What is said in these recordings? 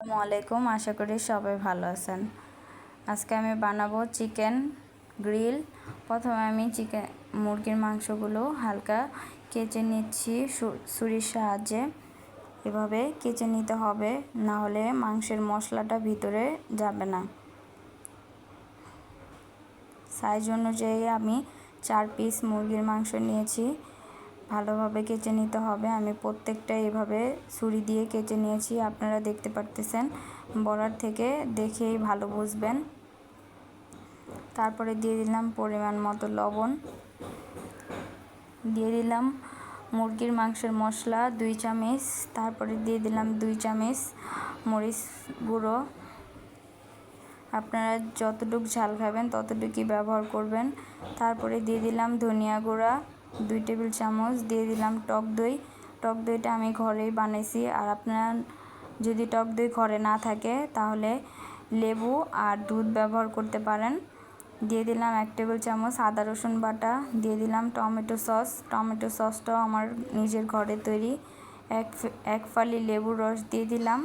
আসসালামু আলাইকুম। আশা করি সবাই ভালো আছেন। আজকে আমি বানাবো চিকেন গ্রিল। প্রথমে আমি চিকেন, মুরগির মাংসগুলো হালকা কেচে নিচ্ছি ছুরির সাহায্যে। এভাবে কেচে নিতে হবে, না হলে মাংসের মশলাটা ভিতরে যাবে না। সাইজ অনুযায়ী আমি চার পিস মুরগির মাংস নিয়েছি। ভালোভাবে কেচে নিতে হবে। আমি প্রত্যেকটা এভাবে ছুরি দিয়ে কেচে নিয়েছি, আপনারা দেখতে পারতেছেন। বলার থেকে দেখেই ভালো বুঝবেন। তারপরে দিয়ে দিলাম পরিমাণ মতো লবণ। দিয়ে দিলাম মুরগির মাংসের মশলা, দুই চামচ। তারপরে দিয়ে দিলাম দুই চামচ মরিচ গুঁড়ো। আপনারা যতটুক ঝাল খাবেন, ততটুকুই ব্যবহার করবেন। তারপরে দিয়ে দিলাম ধনিয়া গুঁড়া। দুই টেবিল চামচ, দিয়ে দিলাম টক দই। টক দইটা আমি ঘরেই বানাইছি। আর আপনার যদি টক দই ঘরে না থাকে, তাহলে লেবু আর দুধ ব্যবহার করতে পারেন। দিয়ে দিলাম এক টেবিল চামচ আদা রসুন বাটা। দিয়ে দিলাম টমেটো সস। টমেটো সসটাও আমার নিজের ঘরে তৈরি। এক এক ফালি লেবুর রস দিয়ে দিলাম।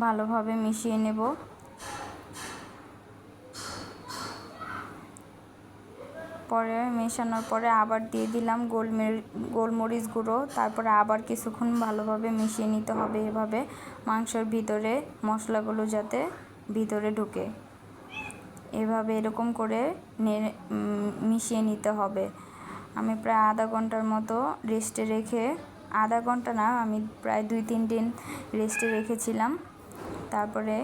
ভালোভাবে মিশিয়ে নেব। পরে মেশানোর পরে আবার দিয়ে দিলাম গোলমের গোলমরিচ গুঁড়ো। তারপরে আবার কিছুক্ষণ ভালোভাবে মিশিয়ে নিতে হবে এভাবে মাংসের ভিতরে মশলাগুলো যাতে ভিতরে ঢুকে। এভাবে এরকম করে মিশিয়ে নিতে হবে। আমি প্রায় আধা ঘণ্টার মতো রেস্টে রেখে, আধা ঘণ্টা না, আমি প্রায় দুই তিন দিন রেস্টে রেখেছিলাম। তারপরে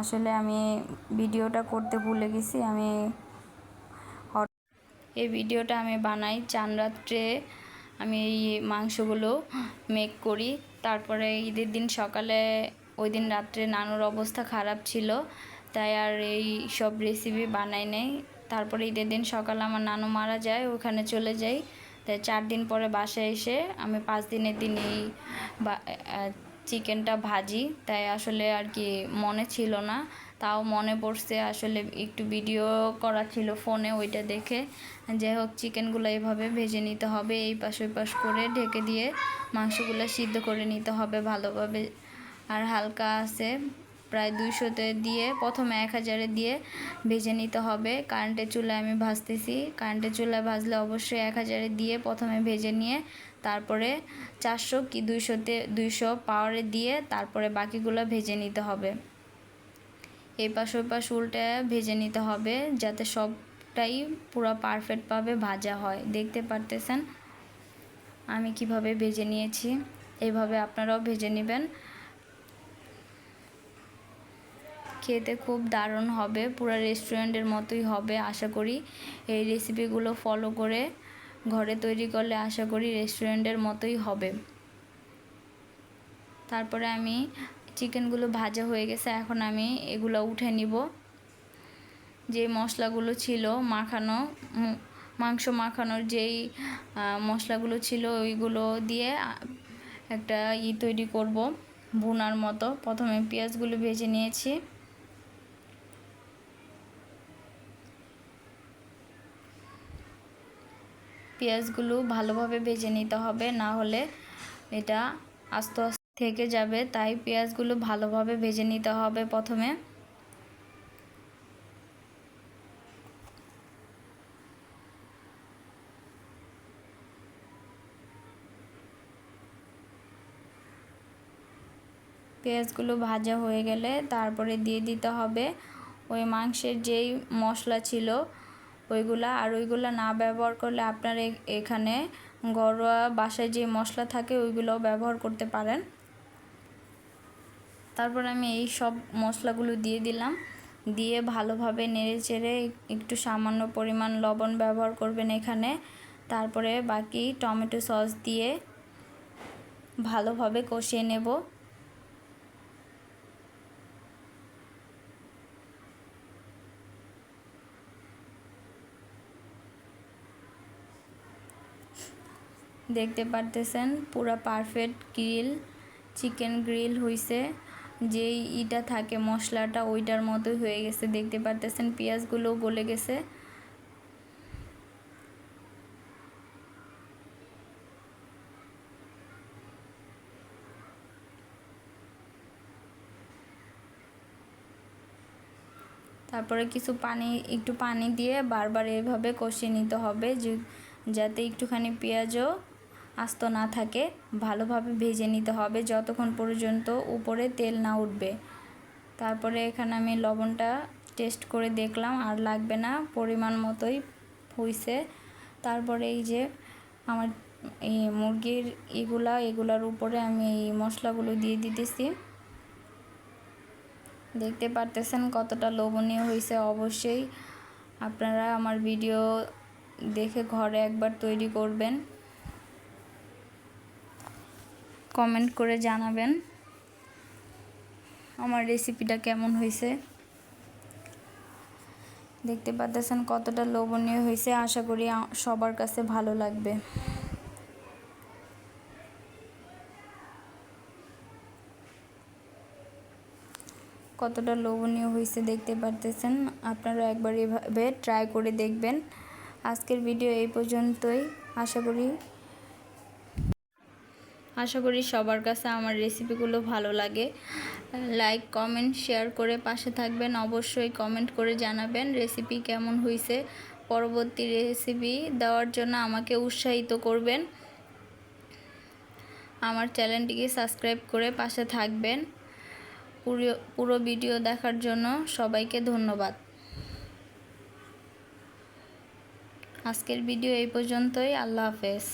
আসলে আমি ভিডিওটা করতে ভুলে গেছি। আমি এই ভিডিওটা আমি বানাই চান রাত্রে আমি এই মাংসগুলো মেক করি। তারপরে ঈদের দিন সকালে, ওই দিন রাত্রে নানুর অবস্থা খারাপ ছিল। তাই আর এই সব রেসিপি বানাই নেই। তারপরে ঈদের দিন সকালে আমার নানু মারা যায়, ওখানে চলে যাই। তাই চার দিন পরে বাসায় এসে আমি পাঁচ দিনের দিন এই চিকেনটা ভাজি। তাই আসলে আর কি মনে ছিল না। তাও মনে পড়ছে আসলে একটু ভিডিও করা ছিল ফোনে ওইটা দেখে। যাই হোক চিকেনগুলো এইভাবে ভেজে নিতে হবে, এই পাশ ওই পাশ করে ঢেকে দিয়ে মাংসগুলো সিদ্ধ করে নিতে হবে ভালোভাবে। আর হালকা আছে, প্রায় দুইশোতে দিয়ে প্রথমে এক হাজারে দিয়ে ভেজে নিতে হবে। কারেন্টের চুলায় আমি ভাজতেছি। কারেন্টের চুলায় ভাজলে অবশ্যই এক হাজারে দিয়ে প্রথমে ভেজে নিয়ে তারপরে চারশো কি দুইশোতে, দুইশো পাওয়ারে দিয়ে তারপরে বাকিগুলো ভেজে নিতে হবে। এই পাশ ওই পাশ উল্টে ভেজে নিতে হবে যাতে সবটাই পুরো পারফেক্টভাবে ভাজা হয়। দেখতে পারতেছেন? আমি কীভাবে ভেজে নিয়েছি? এইভাবে আপনারাও ভেজে নেবেন। খেতে খুব দারুণ হবে, পুরো রেস্টুরেন্টের মতোই হবে, আশা করি। এই রেসিপিগুলো ফলো করে ঘরে তৈরি করলে আশা করি রেস্টুরেন্টের মতোই হবে। তারপরে আমি চিকেনগুলো ভাজা হয়ে গেছে, এখন আমি এগুলো উঠে নিব। যে মশলাগুলো ছিল মাখানো মাংস মাখানোর যেই মশলাগুলো ছিল ওইগুলো দিয়ে একটা ই তৈরি করব বুনার মতো। প্রথমে পেঁয়াজগুলো ভেজে নিয়েছি। পেঁয়াজগুলো ভালোভাবে ভেজে নিতে হবে, না হলে এটা আস্তে আস্তে থেকে যাবে, তাই পেঁয়াজগুলো ভালোভাবে ভেজে নিতে হবে প্রথমে। পেঁয়াজগুলো ভাজা হয়ে গেলে তারপরে দিয়ে দিতে হবে ওই মাংসের যেই মশলা ছিল ওইগুলা। আর ওইগুলা না ব্যবহার করলে আপনার এখানে ঘরোয়া বাসায় যে মশলা থাকে ওইগুলোও ব্যবহার করতে পারেন। তারপর আমি এই সব মশলাগুলো দিয়ে দিলাম। দিয়ে ভালোভাবে নেড়ে চেড়ে একটু সামান্য পরিমাণ লবণ ব্যবহার করবেন এখানে। তারপরে বাকি টমেটো সস দিয়ে ভালোভাবে কষিয়ে নেব। দেখতে পারতেছেন পুরো পারফেক্ট গ্রিল, চিকেন গ্রিল হইছে। যে ইটা থাকে, মশলাটা ওইটার মতো হয়ে গেছে। দেখতে পারতেছেন পেঁয়াজগুলো গলে গেছে। তারপরে কিছু পানি, একটু পানি দিয়ে বারবার এভাবে কষিয়ে নিতে হবে যাতে একটুখানি পেঁয়াজও আস্ত না থাকে, ভালোভাবে ভেজে নিতে হবে যতক্ষণ পর্যন্ত উপরে তেল না উঠবে। তারপরে এখানে আমি লবণটা টেস্ট করে দেখলাম, আর লাগবে না, পরিমাণ মতোই হইছে তারপরে এই যে আমার এই মুরগির এগুলা, এগুলার উপরে আমি এই মশলাগুলো দিয়ে দিতেছি। দেখতে পারতেছেন কতটা লোভনীয় হয়েছে অবশ্যই আপনারা আমার ভিডিও দেখে ঘরে একবার তৈরি করবেন। কমেন্ট করে জানাবেন আমার রেসিপিটা কেমন হয়েছে। দেখতে পাচ্ছেন কতটা লোভনীয় হয়েছে। আশা করি সবার কাছে ভালো লাগবে। কতটা লোভনীয় হয়েছে দেখতে পারতেছেন আপনারা একবার এভাবে ট্রাই করে দেখবেন। আজকের ভিডিও এই পর্যন্তই। আশা করি আশা করি সবার কাছে আমার রেসিপিগুলো ভালো লাগে। লাইক কমেন্ট শেয়ার করে পাশে থাকবেন। অবশ্যই কমেন্ট করে জানাবেন রেসিপি কেমন হয়েছে পরবর্তী রেসিপি দেওয়ার জন্য আমাকে উৎসাহিত করবেন। আমার চ্যানেলটিকে সাবস্ক্রাইব করে পাশে থাকবেন। পুরো পুরো ভিডিও দেখার জন্য সবাইকে ধন্যবাদ। আজকের ভিডিও এই পর্যন্তই। আল্লাহ হাফেজ।